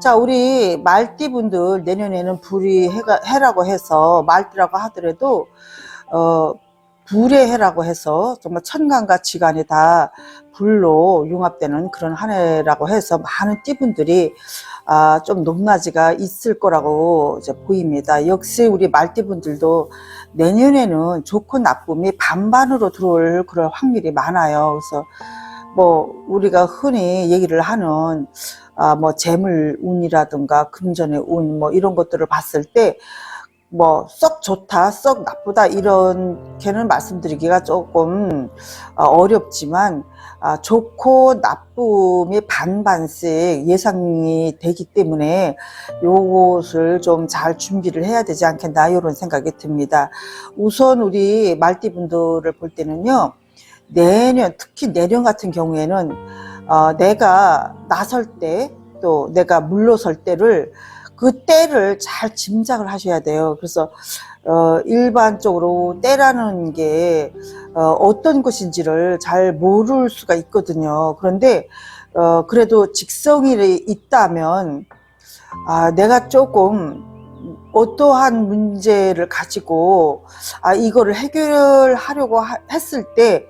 자, 우리 말띠 분들 내년에는 불이 해가, 해라고 해서 말띠라고 하더라도 어, 불의 해라고 해서 정말 천간과 지간이 다 불로 융합되는 그런 한 해라고 해서 많은 띠분들이 아, 좀 높낮이가 있을 거라고 이제 보입니다. 역시 우리 말띠분들도 내년에는 좋고 나쁨이 반반으로 들어올 그럴 확률이 많아요. 그래서 뭐 우리가 흔히 얘기를 하는 아, 뭐 재물 운이라든가 금전의 운 뭐 이런 것들을 봤을 때 뭐 썩 좋다, 썩 나쁘다 이렇게는 말씀드리기가 조금 어, 어렵지만 아, 좋고 나쁨이 반반씩 예상이 되기 때문에 요것을 좀 잘 준비를 해야 되지 않겠나 이런 생각이 듭니다. 우선 우리 말띠분들을 볼 때는요. 내년 특히 내년 같은 경우에는 어, 내가 나설 때 또 내가 물러설 때를 그 때를 잘 짐작을 하셔야 돼요. 그래서 어, 일반적으로 때라는 게 어, 어떤 것인지를 잘 모를 수가 있거든요. 그런데 어, 그래도 직성이 있다면 아, 내가 조금 어떠한 문제를 가지고 아, 이거를 해결하려고 하- 했을 때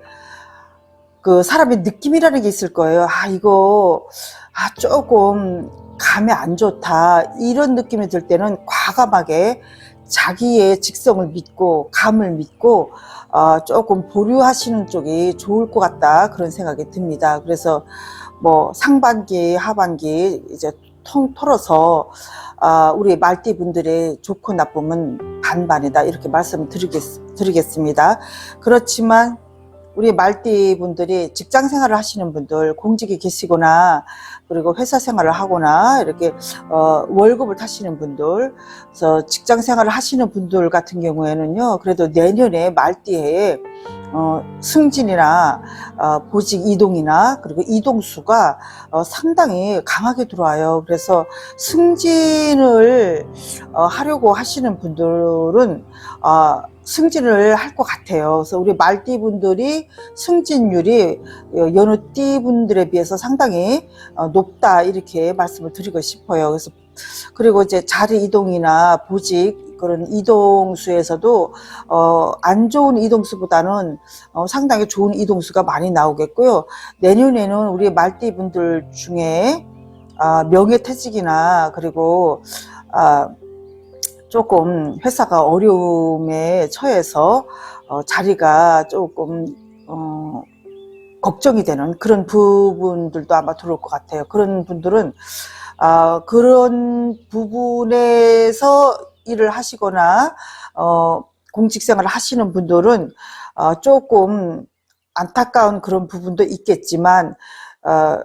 그 사람의 느낌이라는 게 있을 거예요. 아, 이거, 아, 조금 감이 안 좋다. 이런 느낌이 들 때는 과감하게 자기의 직성을 믿고, 감을 믿고, 어, 조금 보류하시는 쪽이 좋을 것 같다. 그런 생각이 듭니다. 그래서 뭐 상반기, 하반기 이제 통 털어서, 아, 우리 말띠 분들의 좋고 나쁨은 반반이다. 이렇게 말씀드리겠, 드리겠습니다. 그렇지만 우리 말띠 분들이 직장 생활을 하시는 분들, 공직에 계시거나, 그리고 회사 생활을 하거나, 이렇게, 어, 월급을 타시는 분들, 그래서 직장 생활을 하시는 분들 같은 경우에는요, 그래도 내년에 말띠에, 어, 승진이나, 어, 보직 이동이나, 그리고 이동수가, 어, 상당히 강하게 들어와요. 그래서 승진을, 어, 하려고 하시는 분들은, 어, 승진을 할 것 같아요. 그래서 우리 말띠 분들이 승진율이 어, 여느 띠 분들에 비해서 상당히 어, 높다 이렇게 말씀을 드리고 싶어요. 그래서 그리고 이제 자리 이동이나 보직 그런 이동수에서도 어, 안 좋은 이동수보다는 어, 상당히 좋은 이동수가 많이 나오겠고요. 내년에는 우리 말띠 분들 중에 아, 명예퇴직이나 그리고 아, 조금 회사가 어려움에 처해서 어, 자리가 조금 어, 걱정이 되는 그런 부분들도 아마 들어올 것 같아요. 그런 분들은 아, 그런 부분에서 일을 하시거나 어, 공직 생활을 하시는 분들은 어, 조금 안타까운 그런 부분도 있겠지만 어,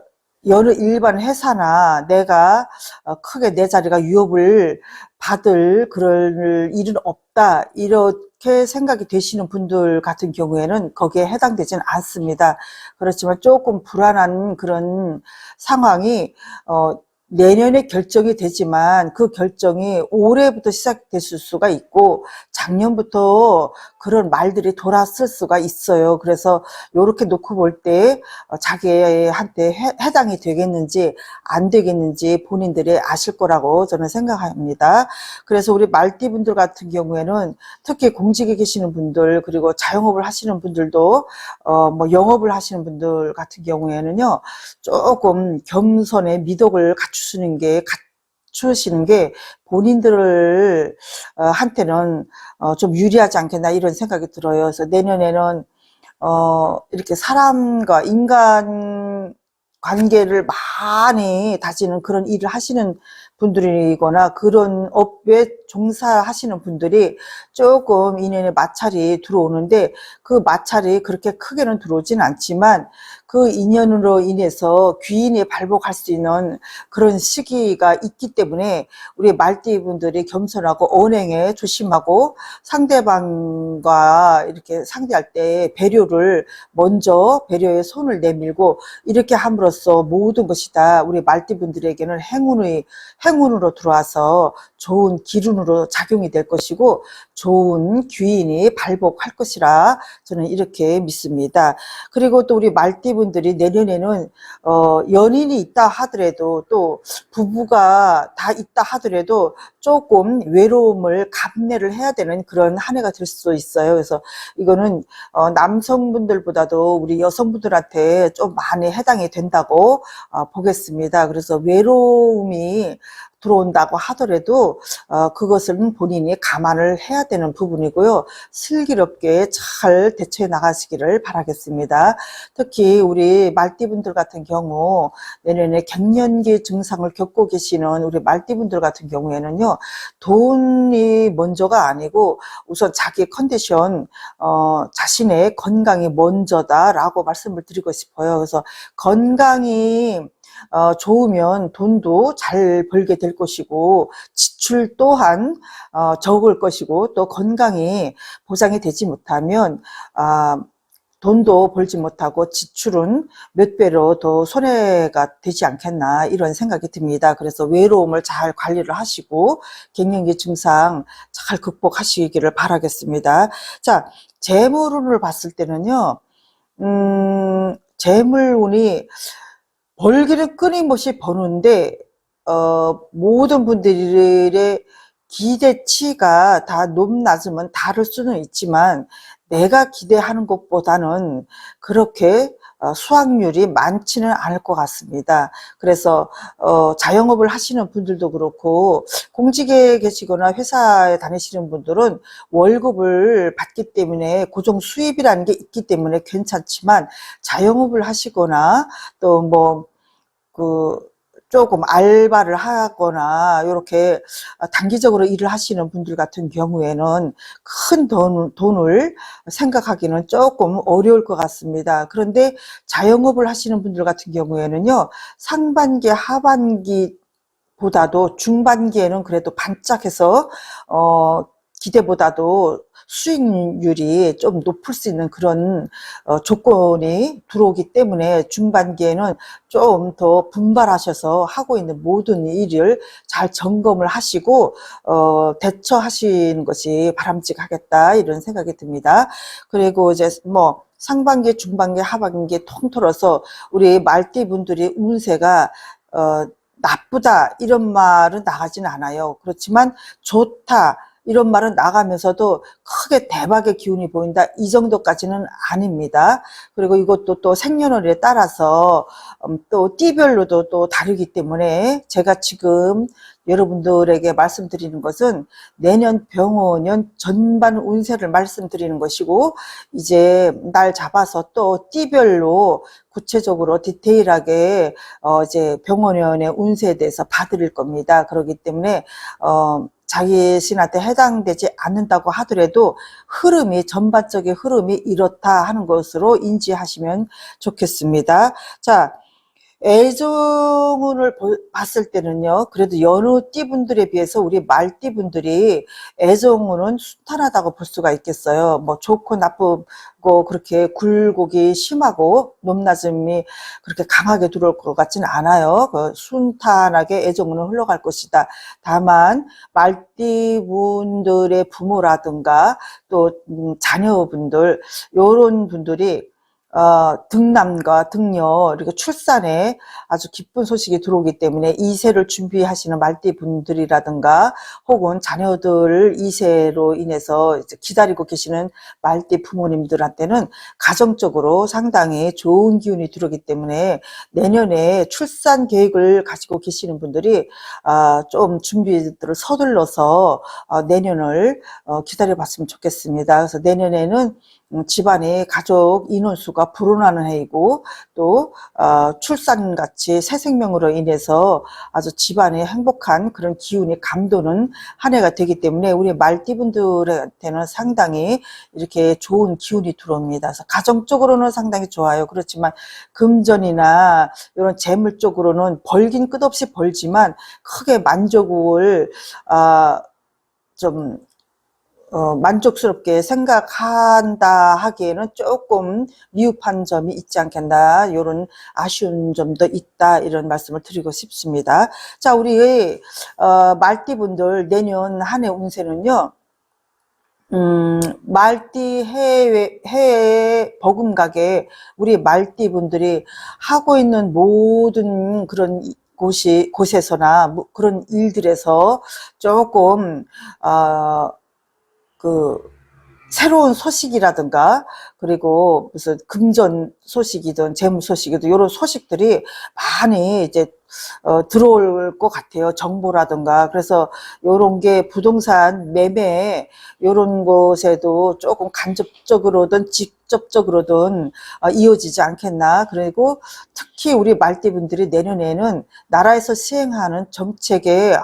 여느 일반 회사나 내가 어, 크게 내 자리가 위협을 받을 그럴 일은 없다 이렇게 생각이 되시는 분들 같은 경우에는 거기에 해당되지는 않습니다. 그렇지만 조금 불안한 그런 상황이 어, 내년에 결정이 되지만 그 결정이 올해부터 시작됐을 수가 있고 작년부터 그런 말들이 돌았을 수가 있어요. 그래서 이렇게 놓고 볼 때 자기한테 해- 해당이 되겠는지 안 되겠는지 본인들이 아실 거라고 저는 생각합니다. 그래서 우리 말띠분들 같은 경우에는 특히 공직에 계시는 분들 그리고 자영업을 하시는 분들도 어 뭐 영업을 하시는 분들 같은 경우에는요 조금 겸손의 미덕을 갖추 시는 게 갖추시는 게 본인들을 어, 한테는 어, 좀 유리하지 않겠나 이런 생각이 들어요. 그래서 내년에는 어 이렇게 사람과 인간 관계를 많이 다지는 그런 일을 하시는 분들이거나 그런 업에 종사하시는 분들이 조금 인연의 마찰이 들어오는데 그 마찰이 그렇게 크게는 들어오진 않지만 그 인연으로 인해서 귀인이 발복할 수 있는 그런 시기가 있기 때문에 우리 말띠 분들이 겸손하고 언행에 조심하고 상대방과 이렇게 상대할 때 배려를 먼저 배려의 손을 내밀고 이렇게 함으로써 모든 것이 다 우리 말띠 분들에게는 행운의 행운으로 들어와서 좋은 기운으로 작용이 될 것이고 좋은 귀인이 발복할 것이라 저는 이렇게 믿습니다. 그리고 또 우리 말띠분들이 내년에는 어, 연인이 있다 하더라도 또 부부가 다 있다 하더라도 조금 외로움을 감내를 해야 되는 그런 한 해가 될수 있어요. 그래서 이거는 어, 남성분들보다도 우리 여성분들한테 좀 많이 해당이 된다고 어, 보겠습니다. 그래서 외로움이 들어온다고 하더라도 어, 그것은 본인이 감안을 해야 되는 부분이고요. 슬기롭게 잘 대처해 나가시기를 바라겠습니다. 특히 우리 말띠분들 같은 경우 내년에 갱년기 증상을 겪고 계시는 우리 말띠분들 같은 경우에는요. 돈이 먼저가 아니고 우선 자기 컨디션 어, 자신의 건강이 먼저다라고 말씀을 드리고 싶어요. 그래서 건강이 어, 좋으면 돈도 잘 벌게 될 것이고 지출 또한 어, 적을 것이고 또 건강이 보장이 되지 못하면 아, 돈도 벌지 못하고 지출은 몇 배로 더 손해가 되지 않겠나 이런 생각이 듭니다. 그래서 외로움을 잘 관리를 하시고 갱년기 증상 잘 극복하시기를 바라겠습니다. 자, 재물운을 봤을 때는요, 음, 재물운이 벌기를 끊임없이 버는데 어, 모든 분들의 기대치가 다 높낮음은 다를 수는 있지만 내가 기대하는 것보다는 그렇게 어, 수확률이 많지는 않을 것 같습니다. 그래서 어, 자영업을 하시는 분들도 그렇고 공직에 계시거나 회사에 다니시는 분들은 월급을 받기 때문에 고정 수입이라는 게 있기 때문에 괜찮지만 자영업을 하시거나 또뭐 그 조금 알바를 하거나 이렇게 단기적으로 일을 하시는 분들 같은 경우에는 큰 돈, 돈을 생각하기는 조금 어려울 것 같습니다. 그런데 자영업을 하시는 분들 같은 경우에는요, 상반기, 하반기 보다도 중반기에는 그래도 반짝해서 어 기대보다도 수익률이 좀 높을 수 있는 그런 어, 조건이 들어오기 때문에 중반기에는 좀 더 분발하셔서 하고 있는 모든 일을 잘 점검을 하시고 어, 대처하시는 것이 바람직하겠다 이런 생각이 듭니다. 그리고 이제 뭐 상반기, 중반기, 하반기 통틀어서 우리 말띠 분들이 운세가 어, 나쁘다 이런 말은 나가진 않아요. 그렇지만 좋다. 이런 말은 나가면서도 크게 대박의 기운이 보인다 이 정도까지는 아닙니다. 그리고 이것도 또 생년월일에 따라서 음, 또 띠별로도 또 다르기 때문에 제가 지금 여러분들에게 말씀드리는 것은 내년 병원년 전반 운세를 말씀드리는 것이고 이제 날 잡아서 또 띠별로 구체적으로 디테일하게 어 이제 병원년의 운세에 대해서 봐드릴 겁니다. 그렇기 때문에 어 자기 신한테 해당되지 않는다고 하더라도 흐름이 전반적인 흐름이 이렇다 하는 것으로 인지하시면 좋겠습니다. 자, 애정운을 봤을 때는요, 그래도 여느 띠분들에 비해서 우리 말띠분들이 애정운은 순탄하다고 볼 수가 있겠어요. 뭐 좋고 나쁘고 그렇게 굴곡이 심하고 높낮음이 그렇게 강하게 들어올 것 같지는 않아요. 그 순탄하게 애정운은 흘러갈 것이다. 다만 말띠분들의 부모라든가 또 음, 자녀분들 요런 분들이 어, 등남과 등녀 그리고 출산에 아주 기쁜 소식이 들어오기 때문에 이세를 준비하시는 말띠 분들이라든가 혹은 자녀들 이세로 인해서 기다리고 계시는 말띠 부모님들한테는 가정적으로 상당히 좋은 기운이 들어오기 때문에 내년에 출산 계획을 가지고 계시는 분들이 어, 좀 준비들을 서둘러서 어, 내년을 어, 기다려 봤으면 좋겠습니다. 그래서 내년에는 음, 집안의 가족 인원수가 불어나는 해이고 또 어, 출산같이 새 생명으로 인해서 아주 집안에 행복한 그런 기운이 감도는 한 해가 되기 때문에 우리 말띠분들한테는 상당히 이렇게 좋은 기운이 들어옵니다. 그래서 가정적으로는 상당히 좋아요. 그렇지만 금전이나 이런 재물 쪽으로는 벌긴 끝없이 벌지만 크게 만족을 어, 좀 어, 만족스럽게 생각한다 하기에는 조금 미흡한 점이 있지 않겠나 이런 아쉬운 점도 있다 이런 말씀을 드리고 싶습니다. 자 우리 어, 말띠분들 내년 한 해 운세는요. 음, 말띠 해외, 해외 버금가게 우리 말띠 분들이 하고 있는 모든 그런 이- 곳이, 곳에서나 뭐 그런 일들에서 조금, 어, 그, 새로운 소식이라든가, 그리고 무슨 금전 소식이든 재무 소식이든 이런 소식들이 많이 이제 어, 들어올 것 같아요. 정보라든가. 그래서 요런 게 부동산 매매 요런 곳에도 조금 간접적으로든 직접적으로든 어, 이어지지 않겠나. 그리고 특히 우리 말띠분들이 내년에는 나라에서 시행하는 정책에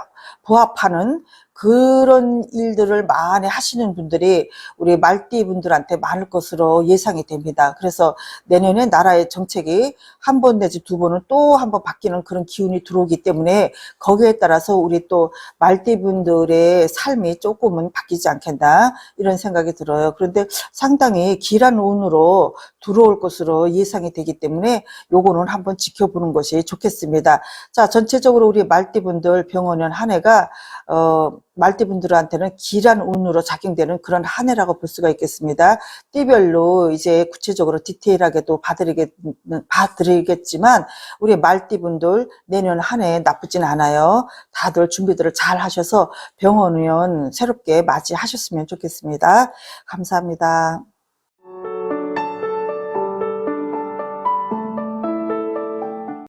부합하는 그런 일들을 많이 하시는 분들이 우리 말띠 분들한테 많을 것으로 예상이 됩니다. 그래서 내년에 나라의 정책이 한 번 내지 두 번은 또 한 번 바뀌는 그런 기운이 들어오기 때문에 거기에 따라서 우리 또 말띠 분들의 삶이 조금은 바뀌지 않겠나 이런 생각이 들어요. 그런데 상당히 길한 운으로 들어올 것으로 예상이 되기 때문에 요거는 한번 지켜보는 것이 좋겠습니다. 자, 전체적으로 우리 말띠 분들 병원연 한 해가 어, 말띠분들한테는 길한 운으로 작용되는 그런 한 해라고 볼 수가 있겠습니다. 띠별로 이제 구체적으로 디테일하게도 봐드리겠, 봐드리겠지만, 우리 말띠분들 내년 한 해 나쁘진 않아요. 다들 준비들을 잘 하셔서 병원 의원 새롭게 맞이하셨으면 좋겠습니다. 감사합니다.